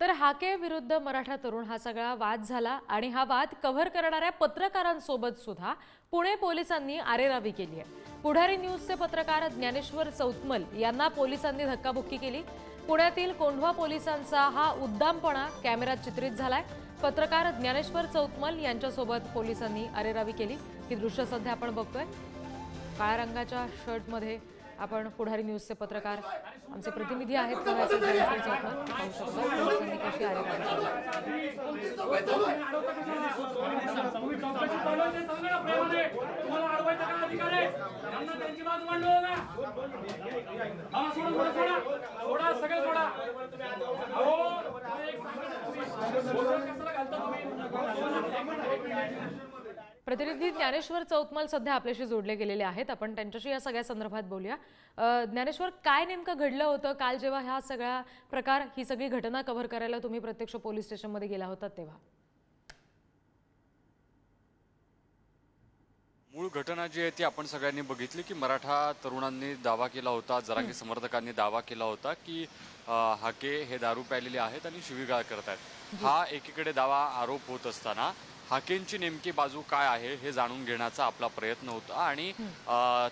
तर हाके विरुद्ध मराठा तरुण हा सगळा वाद झाला आणि हा वाद कव्हर करणाऱ्या पत्रकारांसोबत सुद्धा पुणे पोलिसांनी आरेरावी केली आहे. पुढारी न्यूजचे पत्रकार ज्ञानेश्वर चौतमल यांना पोलिसांनी धक्काबुक्की केली. पुण्यातील कोंढवा पोलिसांचा हा उद्दामपणा कॅमेऱ्यात चित्रित झालाय. पत्रकार ज्ञानेश्वर चौतमल यांच्यासोबत पोलिसांनी अरेरावी केली. ही दृश्य सध्या आपण बघतोय. काळ्या रंगाच्या शर्टमध्ये आपण पुढारी न्यूजचे पत्रकार आमचे प्रतिनिधी आहेत पुण्याचे ज्ञानेश्वर चौतमल पाहू शकतो पोलिसांनी कशी आरेरावी केली तुम्ही चौकशी चालू आहे ते सांगा ना प्रेमाने तुम्हाला अडवायचा काय अधिकार आहे त्यांना त्यांची बाजू मांडलो ना हा सोडा सोडा सोडा सोडा सगळे सोडा अहो तुम्ही एक सांगा ना तुम्ही बोलून कशाला घालता तुम्ही एक मिनिट, एक मिनिट. प्रतिनिधी ज्ञानेश्वर चौतमल सध्या आपल्याशी जोडले गेलेले आहेत. आपण त्यांच्याशी या सगळ्या संदर्भात बोलूया. ज्ञानेश्वर काय नेमकं घडलं होतं? काल जेव्हा ह्या सगळ्या प्रकार ही सगळी घटना कव्हर करायला तुम्ही प्रत्यक्ष पोलीस स्टेशनमध्ये गेला होता तेव्हा? मूळ घटना जी आहे ती आपण सगळ्यांनी बघितली की मराठा तरुणांनी दावा केला होता जरांगी समर्थकांनी दावा केला होता की हाके हे दारू प्यालेले आहेत आणि शिवीगाळ करत आहेत हा एकीकडे दावा आरोप होत असताना हाकेंची नेमकी बाजू काय आहे हे जाणून घेण्याचा आपला प्रयत्न होता आणि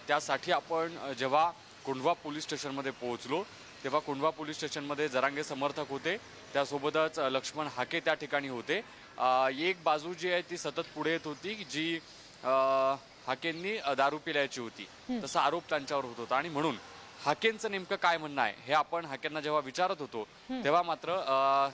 त्यासाठी आपण जेव्हा कोंढवा पोलीस स्टेशनमध्ये पोहोचलो तेव्हा कोंढवा पोलीस स्टेशनमध्ये जरांगे समर्थक होते. त्यासोबतच लक्ष्मण हाके त्या ठिकाणी होते. एक बाजू जी आहे ती सतत पुढे येत होती जी हाकेंनी दारू पिल्याची होती. तसा आरोप त्यांच्यावर होत होता. आणि म्हणून हाकेंचं नेमकं काय म्हणणं आहे हे आपण हाकेंना जेव्हा विचारत होतो तेव्हा मात्र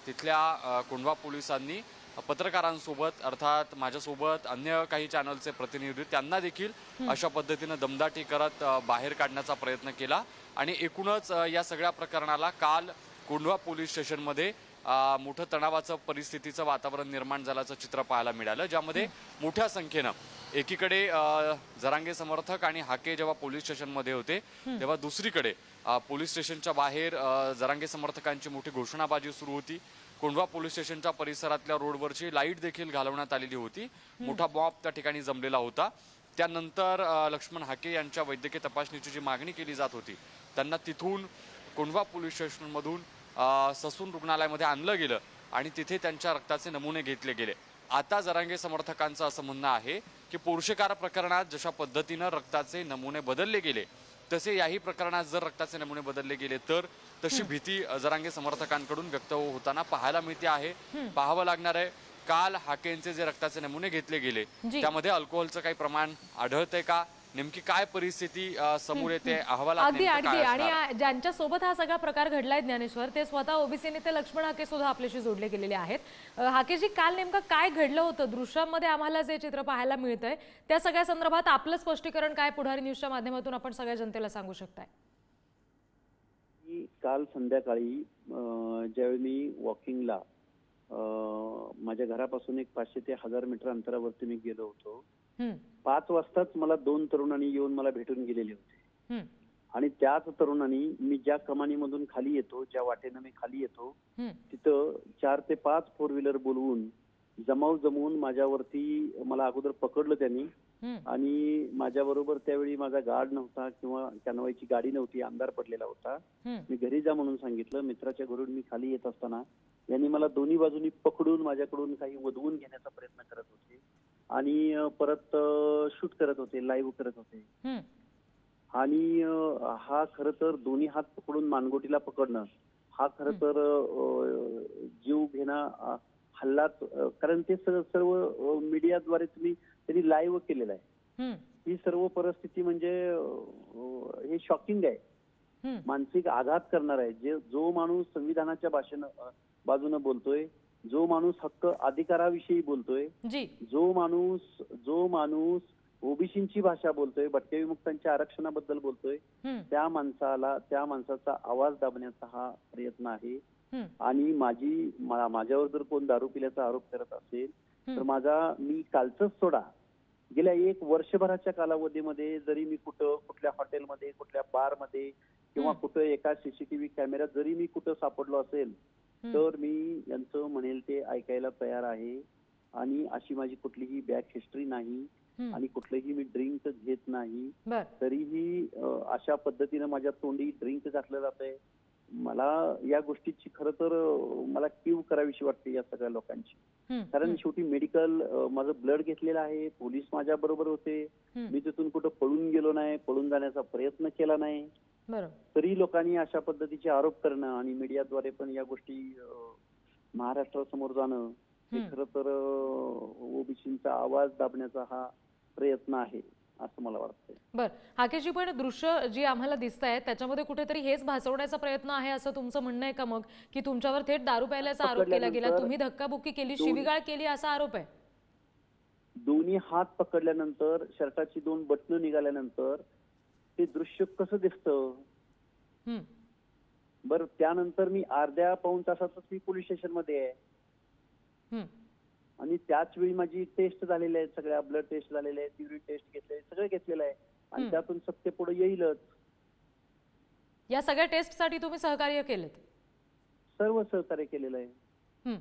तिथल्या अ, कोंढवा पोलिसांनी पत्रकारांसोबत अर्थात माझ्यासोबत अन्य काही चॅनलचे प्रतिनिधी त्यांना देखील अशा पद्धतीनं दमदाटी करत बाहेर काढण्याचा प्रयत्न केला. आणि एकूणच या सगळ्या प्रकरणाला काल कोंढवा पोलीस स्टेशनमध्ये मोठं तणावाचं परिस्थितीचं वातावरण निर्माण झाल्याचं चित्र पाहायला मिळालं ज्यामध्ये मोठ्या संख्येनं एकीकडे अ, जरांगे समर्थक आणि हाके जेव्हा पोलीस स्टेशनमध्ये होते तेव्हा दुसरीकडे पोलीस स्टेशनच्या बाहेर जरांगे समर्थकांची मोठी घोषणाबाजी सुरू होती. कोंढवा पोलीस स्टेशनच्या परिसरातल्या रोडवरची लाइट देखील घालवण्यात आलेली होती. मोठा बॉम्ब त्या ठिकाणी जमलेला होता. त्यानंतर लक्ष्मण हाके यांच्या वैद्यकीय तपासणीची जी मागणी केली जात होती त्यांना तिथून कोंढवा पोलीस स्टेशनमधून ससून रुग्णालयामध्ये आणलं गेलं आणि तिथे त्यांच्या रक्ताचे नमुने घेतले गेले. आता जरांगे समर्थकांचं असं म्हणणं आहे की पोर्शेकार प्रकरणात जशा पद्धतीनं रक्ताचे नमुने बदलले गेले तसे याही प्रकरणात जर रक्ताचे नमुने बदलले गेले तर तशी भीती जरांगे समर्थकांकडून व्यक्त होताना पाहायला मिळते आहे. पाहावं लागणार आहे. काल हाकेंचे जे रक्ताचे नमुने घेतले गेले. त्यामध्ये अल्कोहोलचं काही प्रमाण आढळतंय का? नेमकी काय परिस्थिती समोर येते? अहवालात अगदी अगदी. आणि असणार? आ- ज्यांच्यासोबत हा सगळा प्रकार घडलाय ज्ञानेश्वर ते स्वतः ओबीसी नेते लक्ष्मण हाके सुद्धा आपल्याशी जोडले गेलेले आहेत. हाकेजी काल नेमकं काय घडलं होतं? दृश्यांमध्ये आम्हाला जे चित्र पाहायला मिळतंय त्या सगळ्या संदर्भात आपलं स्पष्टीकरण काय पुढारी न्यूजच्या माध्यमातून आपण सगळ्या जनतेला सांगू शकताय? काल संध्याकाळी ज्यावेळी मी वॉकिंगला माझ्या घरापासून एक पाचशे ते हजार मीटर अंतरावरती मी गेलो होतो पाच वाजताच मला दोन तरुणांनी येऊन मला भेटून गेलेले होते आणि त्याच तरुणांनी मी ज्या कमानीमधून खाली येतो ज्या वाटेनं मी खाली येतो. तिथं चार ते पाच फोर व्हीलर बोलवून जमाव जमवून माझ्यावरती मला अगोदर पकडलं त्यांनी. आणि माझ्याबरोबर त्यावेळी माझा गार्ड नव्हता किंवा कॅनवाईची गाडी नव्हती अंधार पडलेला होता. मी घरी जा म्हणून सांगितलं. मित्राच्या घरून मी खाली येत असताना यांनी मला दोन्ही बाजूनी पकडून माझ्याकडून काही वधवून घेण्याचा प्रयत्न करत होते. आणि परत शूट करत होते लाईव्ह करत होते. आणि हा खर तर दोन्ही हात पकडून मानगोटीला पकडणं हा खर तर जीव घेणं अं, कारण ते सर्व मीडियाद्वारे तुम्ही त्यांनी लाईव्ह केलेलं आहे. ही सर्व परिस्थिती म्हणजे हे शॉकिंग आहे. मानसिक आघात करणार आहे जे जो माणूस संविधानाच्या भाषेनं बाजूनं बोलतोय जो माणूस हक्क अधिकाराविषयी बोलतोय जी माणूस जो माणूस ओबीसीची भाषा बोलतोय भटक्या विमुक्तांच्या आरक्षणाबद्दल बोलतोय. त्या माणसाला त्या माणसाचा आवाज दाबण्याचा हा प्रयत्न आहे. आणि माझी माझ्यावर जर कोण दारू पिल्याचा आरोप करत असेल तर. माझा मी कालच सोडा गेल्या एक वर्षभराच्या कालावधीमध्ये जरी मी कुठं कुठल्या हॉटेलमध्ये कुठल्या बारमध्ये किंवा. कुठं एका सीसीटीव्ही कॅमेऱ्यात जरी मी कुठं सापडलो असेल. तर मी यांचं म्हणेल ते ऐकायला तयार आहे आणि अशी माझी कुठलीही बॅक हिस्ट्री नाही. आणि कुठलंही मी ड्रिंक घेत नाही तरीही अशा पद्धतीनं माझ्या तोंडी ड्रिंक घातलं जात आहे मला या गोष्टीची खरं तर मला कीव करावीशी वाटते या सगळ्या लोकांची. कारण शेवटी मेडिकल माझं ब्लड घेतलेलं आहे पोलीस माझ्या बरोबर होते. मी तिथून कुठं पळून गेलो नाही पळून जाण्याचा प्रयत्न केला नाही. तरी लोकांनी अशा पद्धतीचे आरोप करणं आणि मीडियाद्वारे पण या गोष्टी महाराष्ट्रासमोर जाणं हं. खरं तर ओबीसीचा आवाज दाबण्याचा हा प्रयत्न आहे. असं मला वाटतंय. बर. हाकेशी पण दृश्य जी आम्हाला दिसत आहेत त्याच्यामध्ये कुठेतरी हेच भासवण्याचा प्रयत्न आहे असं तुमचं म्हणणं आहे का मग? की तुमच्यावर थेट दारू प्यायल्याचा आरोप केला गेला तुम्ही धक्काबुक्की केली शिवीगाळ केली असा आरोप आहे? दोन्ही हात पकडल्यानंतर शर्टाची दोन बटणं निघाल्यानंतर ते दृश्य कसं दिसतं? बरं त्यानंतर मी अर्ध्या पाऊण तासातच मी पोलीस स्टेशनमध्ये आहे. आणि त्याच वेळी माझी टेस्ट झालेली आहे सगळ्या ब्लड टेस्ट झालेले आहेत युरिन टेस्ट घेतले सगळं घेतलेलं आहे. आणि. त्यातून सत्य पुढे येईलच. या सगळ्या टेस्टसाठी तुम्ही सहकार्य केलेत? सर्व सहकार्य केलेलं आहे.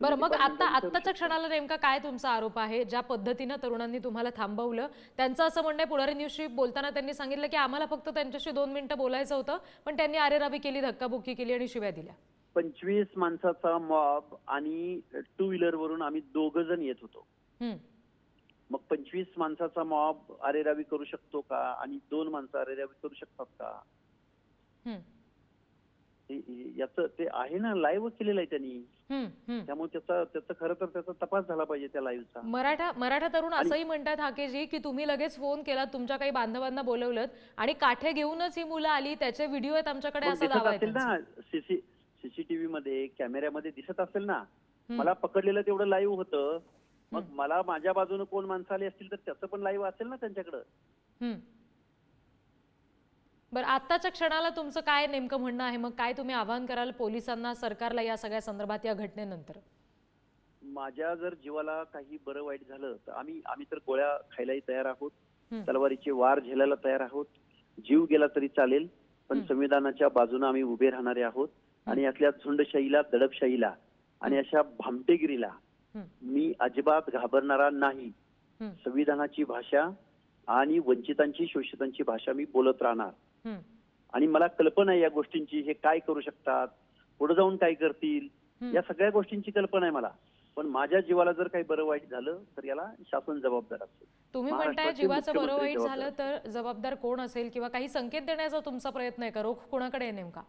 बरं मग आता आत्ताच्या क्षणाला नेमका काय तुमचा आरोप आहे? ज्या पद्धतीनं तरुणांनी तुम्हाला थांबवलं त्यांचं असं म्हणणं आहे पुढारी न्यूजशी बोलताना त्यांनी सांगितलं की आम्हाला फक्त त्यांच्याशी दोन मिनिटं बोलायचं होतं पण त्यांनी आरेरावी केली धक्काबुक्की केली आणि शिव्या दिल्या. पंचवीस माणसाचा मॉब आणि टू व्हीलर वरून आम्ही दोघ जण येत होतो. मग पंचवीस माणसाचा मॉब अरेरावी करू शकतो का? आणि दोन माणसं अरेरावी करू शकतात का? याचं ते आहे ना लाईव्ह केलेलं आहे त्यांनी. त्यामुळे त्याचा त्याचा खरं तर त्याचा तपास झाला पाहिजे त्या लाईव्हचा मराठा मराठा तरुण असंही म्हणतात हाकेजी की तुम्ही लगेच फोन केला तुमच्या काही बांधवांना बोलवलं आणि काठे घेऊनच ही मुलं आली त्याचे व्हिडिओ आहेत आमच्याकडे असा असेल. ना सीसी सीसीटीव्ही मध्ये कॅमेऱ्यामध्ये दिसत असेल ना. मला पकडलेलं तेवढं लाईव्ह होतं मग मला माझ्या बाजूने कोण माणसं आली असतील तर त्याचं पण लाईव्ह असेल ना त्यांच्याकडं. बरं आत्ताच्या क्षणाला तुमचं काय नेमकं म्हणणं आहे मग काय तुम्ही आवाहन कराल पोलिसांना सरकारला या सगळ्या संदर्भात या घटनेनंतर माझ्या जर जीवाला काही बरं वाईट झालं तर आम्ही आम्ही तर गोळ्या खायलाही तयार आहोत. तलवारीचे वार झेलायला तयार आहोत जीव गेला तरी चालेल पण. संविधानाच्या बाजूने आम्ही उभे राहणारे आहोत आणि यातल्या झुंडशाहीला दडपशाहीला आणि अशा भामटेगिरीला. मी अजिबात घाबरणारा नाही. संविधानाची भाषा आणि वंचितांची शोषितांची भाषा मी बोलत राहणार. आणि मला कल्पना आहे या गोष्टींची हे काय करू शकतात पुढे जाऊन काय करतील. या सगळ्या गोष्टींची कल्पना आहे मला पण माझ्या जीवाला जर काही बरं वाईट झालं तर याला शासन जबाबदार असेल तुम्ही म्हणताय जीवाचं बरं वाईट झालं. तर जबाबदार कोण असेल किंवा काही संकेत देण्याचा तुमचा प्रयत्न आहे का रोख कोणाकडे नेमका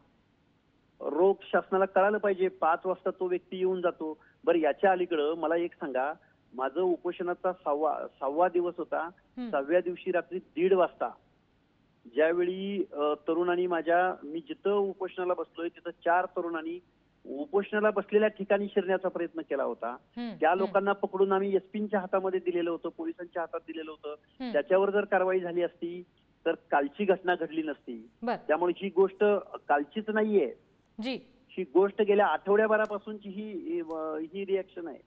रोग शासनाला कळालं पाहिजे पाच वाजता तो व्यक्ती येऊन जातो बरं याच्या अलीकडं मला एक सांगा माझं उपोषणाचा सहावा सहावा दिवस होता. सहाव्या दिवशी रात्री दीड वाजता ज्यावेळी तरुणांनी माझ्या मी जिथं उपोषणाला बसलोय तिथं चार तरुणांनी उपोषणाला बसलेल्या ठिकाणी शिरण्याचा प्रयत्न केला होता. त्या. लोकांना पकडून आम्ही एसपींच्या हातामध्ये दिलेलं होतं पोलिसांच्या हातात दिलेलं होतं. त्याच्यावर जर कारवाई झाली असती तर कालची घटना घडली नसती त्यामुळे ही गोष्ट कालचीच नाहीये जी. ही गोष्ट गेल्या आठवड्याभरापासूनची ही ही रिॲक्शन आहे.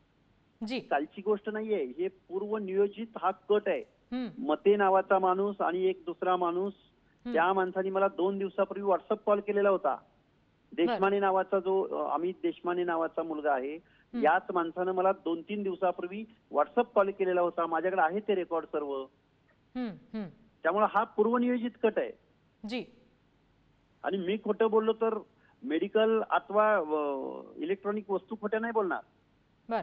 जी. कालची गोष्ट नाहीये. हे पूर्व नियोजित हा कट आहे. मते नावाचा माणूस आणि एक दुसरा माणूस. त्या माणसाने मला दोन दिवसापूर्वी व्हॉट्सअप कॉल केलेला होता. देशमाने नावाचा जो अमित देशमाने नावाचा मुलगा आहे. याच माणसानं मला दोन तीन दिवसापूर्वी व्हॉट्सअप कॉल केलेला होता. माझ्याकडे आहे ते रेकॉर्ड सर्व. त्यामुळे हा पूर्वनियोजित कट आहे. जी. आणि मी खोटं बोललो तर मेडिकल अथवा इलेक्ट्रॉनिक वस्तू खोट्या नाही बोलणार. बर.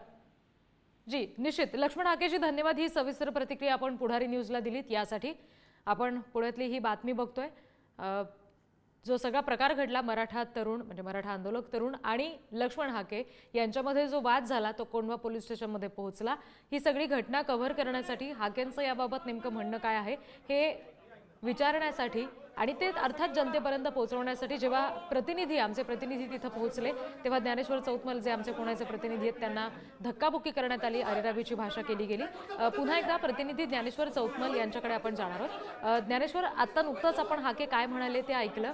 जी निश्चित. लक्ष्मण हाकेजी धन्यवाद. ही सविस्तर प्रतिक्रिया आपण पुढारी न्यूजला दिलीत. यासाठी आपण पुण्यातली ही बातमी बघतोय. जो सगळा प्रकार घडला मराठा तरुण म्हणजे मराठा आंदोलक तरुण आणि लक्ष्मण हाके यांच्यामध्ये जो वाद झाला तो कोंडवा पोलीस स्टेशनमध्ये पोहोचला. ही सगळी घटना कव्हर करण्यासाठी हाकेंचं याबाबत नेमकं म्हणणं काय आहे हे विचारण्यासाठी आणि ते अर्थात जनतेपर्यंत पोहोचवण्यासाठी जेव्हा प्रतिनिधी आमचे प्रतिनिधी तिथं पोहोचले तेव्हा ज्ञानेश्वर चौतमल जे आमचे पुण्याचे प्रतिनिधी आहेत त्यांना धक्काबुक्की करण्यात आली अरेरावीची भाषा केली गेली. पुन्हा एकदा प्रतिनिधी ज्ञानेश्वर चौतमल यांच्याकडे आपण जाणार आहोत. ज्ञानेश्वर आत्ता नुकतंच आपण हाके काय म्हणाले ते ऐकलं.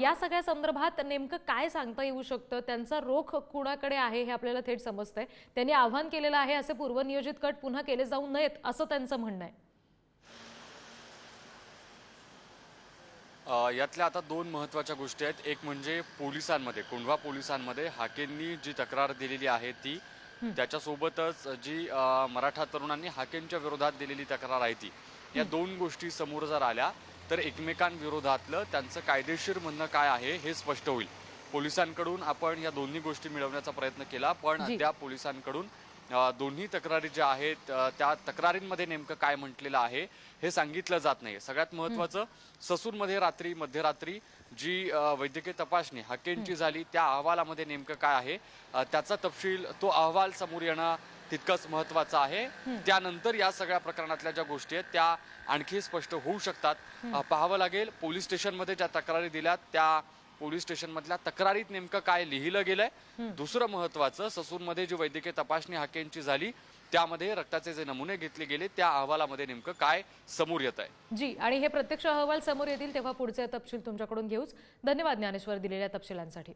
या सगळ्या संदर्भात नेमकं काय सांगता येऊ शकतं? त्यांचा रोख कुणाकडे आहे हे आपल्याला थेट समजतंय. त्यांनी आव्हान केलेलं आहे असे पूर्वनियोजित कट पुन्हा केले जाऊ नयेत असं त्यांचं म्हणणं आहे. यातल्या आता दोन महत्त्वाच्या गोष्टी आहेत. एक म्हणजे पोलिसांमध्ये कोंढवा पोलिसांमध्ये हाकेंनी जी तक्रार दिलेली आहे ती त्याच्यासोबतच जी मराठा तरुणांनी हाकेंच्या विरोधात दिलेली तक्रार आहे ती. या दोन गोष्टी समोर जर आल्या तर एकमेकांविरोधातलं त्यांचं कायदेशीर म्हणणं काय आहे हे स्पष्ट होईल. पोलिसांकडून आपण या दोन्ही गोष्टी मिळवण्याचा प्रयत्न केला पण. अद्याप पोलिसांकडून दोन्ही तक्रारी ज्या आहेत त्या तक्रारींमध्ये नेमकं काय म्हटलेलं आहे हे सांगितलं जात नाही. सगळ्यात महत्वाचं ससूरमध्ये रात्री मध्यरात्री जी वैद्यकीय तपासणी हाकेंची झाली त्या अहवालामध्ये नेमकं काय आहे त्याचा तपशील तो अहवाल समोर येणं तितकंच महत्वाचं आहे. त्यानंतर या सगळ्या प्रकरणातल्या ज्या गोष्टी आहेत त्या आणखी स्पष्ट होऊ शकतात. पाहावं लागेल पोलीस स्टेशनमध्ये ज्या तक्रारी दिल्यात त्या पोलीस स्टेशन मधल्या तक्रारीत नेमकं काय लिहिलं गेलंय. दुसरं महत्वाचं ससूरमध्ये जी वैद्यकीय तपासणी हाकेंची झाली त्यामध्ये रक्ताचे जे नमुने घेतले गेले त्या अहवालामध्ये नेमकं काय समोर येत आहे जी आणि हे प्रत्यक्ष अहवाल समोर येतील तेव्हा पुढचे तपशील तुमच्याकडून घेऊच. धन्यवाद ज्ञानेश्वर दिलेल्या तपशिलांसाठी.